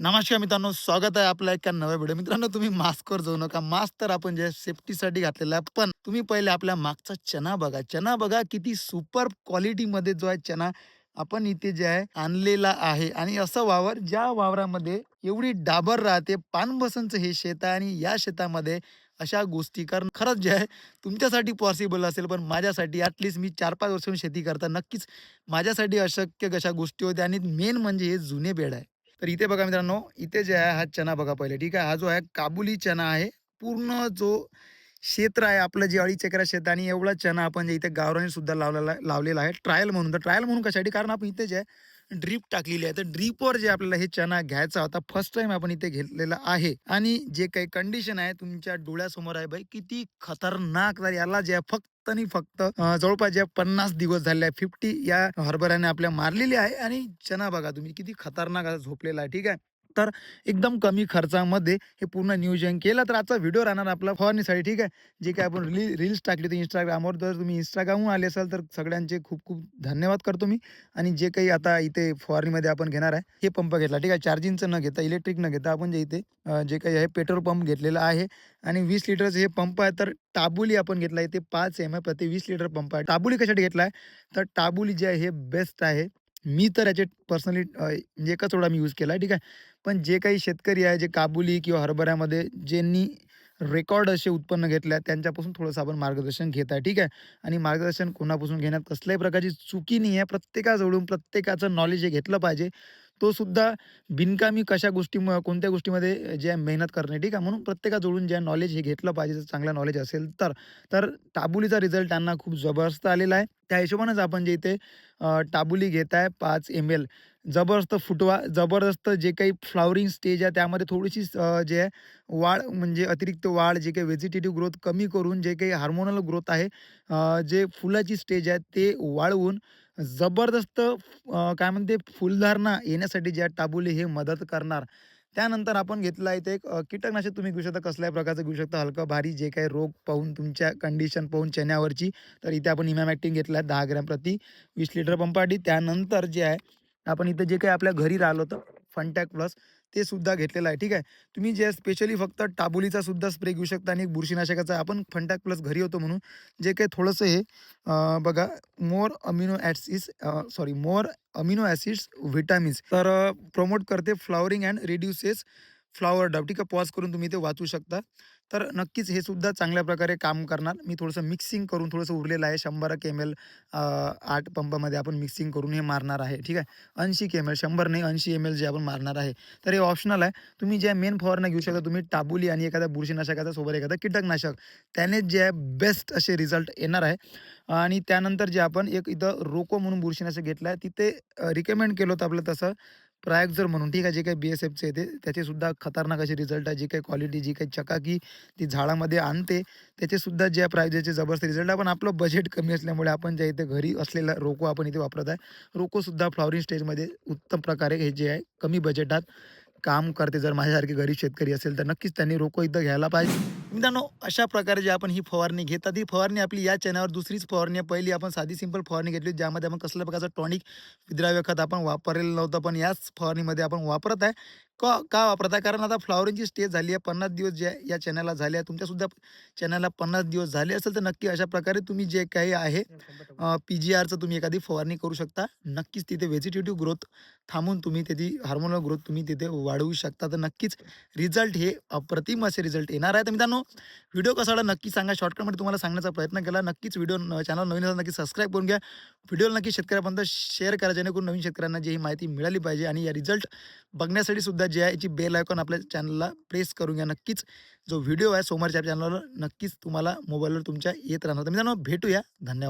नमस्कार मित्रांनो स्वागत आहे आपल्या एका नव्या व्हिडिओ मित्रांनो तुम्ही मास्कवर जाऊ नका. मास्क तर आपण जे सेफ्टीसाठी घातलेला आहे पण तुम्ही पहिले आपल्या मागचा चना बघा. चना बघा किती सुपर क्वालिटीमध्ये जो आहे चना आपण इथे जे आहे आणलेला आहे. आणि असं वावर ज्या वावरामध्ये एवढी डाबर राहते पानबसनचं हे शेत आहे आणि या शेतामध्ये अशा गोष्टी कारण खरंच जे आहे तुमच्यासाठी पॉसिबल असेल. पण माझ्यासाठी ॲटलिस्ट मी चार पाच वर्षांनी शेती करता नक्कीच माझ्यासाठी अशक्य कशा गोष्टी होत्या. आणि मेन म्हणजे हे जुने बेड आहे. तर इथे बघा मित्रांनो इथे जे आहे हा चना बघा पहिले ठीक आहे? हा जो आहे काबुली चना आहे. पूर्ण जो क्षेत्र आहे आपलं जे अडीच एकरा शेत आणि एवढा चना आपण जे इथे गावराने सुद्धा लावलेला लावलेला आहे. ट्रायल म्हणून तर ट्रायल म्हणून कशासाठी? कारण आपण इथे जे आहे ड्रीप टाकलेली आहे. तर ड्रीपवर जे आपल्याला हे चना घ्यायचा होता फर्स्ट टाइम आपण इथे घेतलेला आहे. आणि जे काही कंडिशन आहे तुमच्या डोळ्यासमोर आहे बाई किती खतरनाक. तर याला जे आहे फक्त आणि फक्त जवळपास जे पन्नास दिवस झाले फिफ्टी या हरभऱ्याने आपल्या मारलेली आहे. आणि चना बघा तुम्ही किती खतरनाक झोपलेला आहे ठीक आहे? तर एकदम कमी खर्चामध्ये हे पूर्ण नियोजन केलं. तर आजचा व्हिडिओ राहणार आपला फवारणीसाठी ठीक आहे? जे काय आपण रील रील्स टाकली होती इंस्टाग्रामवर जर तुम्ही इंस्टाग्रामहून आले असाल तर सगळ्यांचे खूप खूप धन्यवाद करतो मी. आणि जे काही आता इथे फवारणीमध्ये आपण घेणार आहे हे पंप घेतला ठीक आहे? चार्जिंगचं न घेता इलेक्ट्रिक न घेता आपण जे इथे जे काही आहे पेट्रोल पंप घेतलेला आहे. आणि वीस लिटरचं हे पंप आहे तर टाबुली आपण घेतला आहे ते पाच एम आय प्रति वीस लिटर पंप आहे. टाबुली कशासाठी घेतला आहे? तर टाबुली जे आहे हे बेस्ट आहे. मी तर याचे पर्सनली म्हणजे एकच वेळा मी यूज केला आहे ठीक आहे. पण जे काही शेतकरी आहे जे काबुली किंवा हरभऱ्यामध्ये ज्यांनी रेकॉर्ड असे उत्पन्न घेतले आहे त्यांच्यापासून थोडंसं आपण मार्गदर्शन घेत आहे. ठीक आहे? आणि मार्गदर्शन कोणापासून घेण्यात? कसल्याही प्रकारची चुकी नाही आहे. प्रत्येकाजवळून प्रत्येकाचं नॉलेज हे घेतलं पाहिजे. तो सुद्धा बिनकामी कशा गोष्टी कोणत्या गोष्टीमध्ये जे मेहनत करणे ठीक आहे? म्हणून प्रत्येकाजवळून ज्या नॉलेज हे घेतलं पाहिजे जर चांगलं नॉलेज असेल तर. तर टाबुलीचा रिझल्ट त्यांना खूप जबरदस्त आलेला आहे. त्या हिशोबानेच आपण जे इथे टाबुली घेत आहे पाच एम एल जबरदस्त फुटवा जबरदस्त जे काही फ्लावरिंग स्टेज आहे त्यामध्ये थोडीशी जे आहे वाढ म्हणजे अतिरिक्त वाढ जे काही व्हेजिटेटिव्ह ग्रोथ कमी करून जे काही हार्मोनल ग्रोथ आहे जे फुलाची स्टेज आहे ते वाढवून जबरदस्त काय म्हणते फुलधारणा येण्यासाठी जे आहे हे मदत करणार. त्यानंतर आपण घेतला इथे एक कीटकनाशक तुम्ही घेऊ शकता कसल्याही प्रकारचं घेऊ शकता. हलकं भारी जे काही रोग पाहून तुमच्या कंडिशन पाहून चण्यावरची तर इथे आपण इमॅमॅक्टिंग घेतला आहे दहा ग्रॅम प्रति वीस लिटर पंपाटी त्यानंतर जे आहे आपण इथं जे काही आपल्या घरी राहिलं होतं फंटॅक प्लस ते सुद्धा घेतलेलं आहे. ठीक आहे? तुम्ही जे स्पेशली फक्त टाबुलीचा सुद्धा स्प्रे घेऊ शकता आणि बुरशीनाशकाचा आपण फंटॅक प्लस घरी होतो म्हणून. जे काही थोडंसं हे बघा more amino acids sorry more amino acids vitamins तर प्रमोट करते flowering and reduces flower drop ठीक आहे? पॉज करून तुम्ही ते वाचू शकता. तर नक्कीच हे सुद्धा चांगल्या प्रकारे काम करणार. मी थोडंसं मिक्सिंग करून थोडंसं उरलेलं आहे. शंभर एम एल आठ पंपामध्ये आपण मिक्सिंग करून हे मारणार आहे ठीक आहे? ऐंशी एम एल शंभर नाही ऐंशी एम एल जे आपण मारणार आहे. तर हे ऑप्शनल आहे. तुम्ही ज्या मेन फवारणं घेऊ शकता तुम्ही टाबुली आणि एखाद्या बुरशीनाशकाचा सोबत एखादा कीटकनाशक. त्याने जे आहे बेस्ट असे रिझल्ट येणार आहे. आणि त्यानंतर जे आपण एक इथं रोको म्हणून बुरशीनाशक घेतलं आहे तिथे रिकमेंड केलं होतं आपलं तसं. प्रायोगजर म्हणून ठीक आहे जे काही बी एस एफचे येते त्याचेसुद्धा खतरनाक असे रिझल्ट आहे. जी काही क्वालिटी जी काही चकाकी ती झाडामध्ये आणते त्याचेसुद्धा ज्या जे प्रायजेचे जबरदस्त रिझल्ट आहे. पण आपलं बजेट कमी असल्यामुळे आपण ज्या इथे घरी असलेला रोको आपण इथे वापरत आहे रोकोसुद्धा फ्लॉवरिंग स्टेजमध्ये उत्तम प्रकारे हे जे आहे कमी बजेटात काम करते जर माझ्यासारखे गरीब शेतकरी असेल तर नक्कीच त्यांनी रोको इथं घ्यायला पाहिजे. मित्रांनो अशा प्रकारे जे आपण ही फवारणी घेतात ही फवारणी आपली या चॅनलवर दुसरीच फवारणी आहे. पहिली आपण साधी सिंपल फवारणी घेतली ज्यामध्ये आपण कसल्या प्रकारचं टॉनिक विद्राव्य खत आपण वापरलेलं नव्हतं पण याच फवारणीमध्ये आपण वापरत आहे. का का वापरत कारण आता फ्लॉवरिंगची स्टेज झाली आहे पन्नास दिवस जे या चॅनलला झाले आहे तुमच्यासुद्धा चॅनलला पन्नास दिवस झाले असेल तर नक्की अशा प्रकारे तुम्ही जे काही आहे पी जी आरचं तुम्ही एखादी फवारणी करू शकता. नक्कीच तिथे व्हेजिटेटिव्ह ग्रोथ थांबून तुम्ही त्याची हार्मोनल ग्रोथ तुम्ही तिथे वाढवू शकता. तर नक्कीच रिझल्ट हे अप्रतिम असे रिझल्ट येणार आहे. तर मित्रांनो व्हिडिओ कसा वाटला नक्की सांगा. शॉर्टकटमध्ये तुम्हाला सांगण्याचा प्रयत्न केला. नक्कीच व्हिडिओ चॅनल नवीन असेल नक्की सबस्क्राईब करून घ्या. व्हिडिओला नक्की शेतकऱ्यापर्यंत शेअर करा जेणेकरून नवीन शेतकऱ्यांना जी ही माहिती मिळाली पाहिजे आणि या रिझल्ट बघण्यासाठी सुद्धा जे आहे याची बेल आयकॉन आपल्या चॅनलला प्रेस करून घ्या. नक्कीच जो व्हिडिओ आहे सोमवारच्या चॅनलवर नक्कीच तुम्हाला मोबाईलवर तुमच्या येत राहणार. तर मित्रांनो भेटूया. धन्यवाद.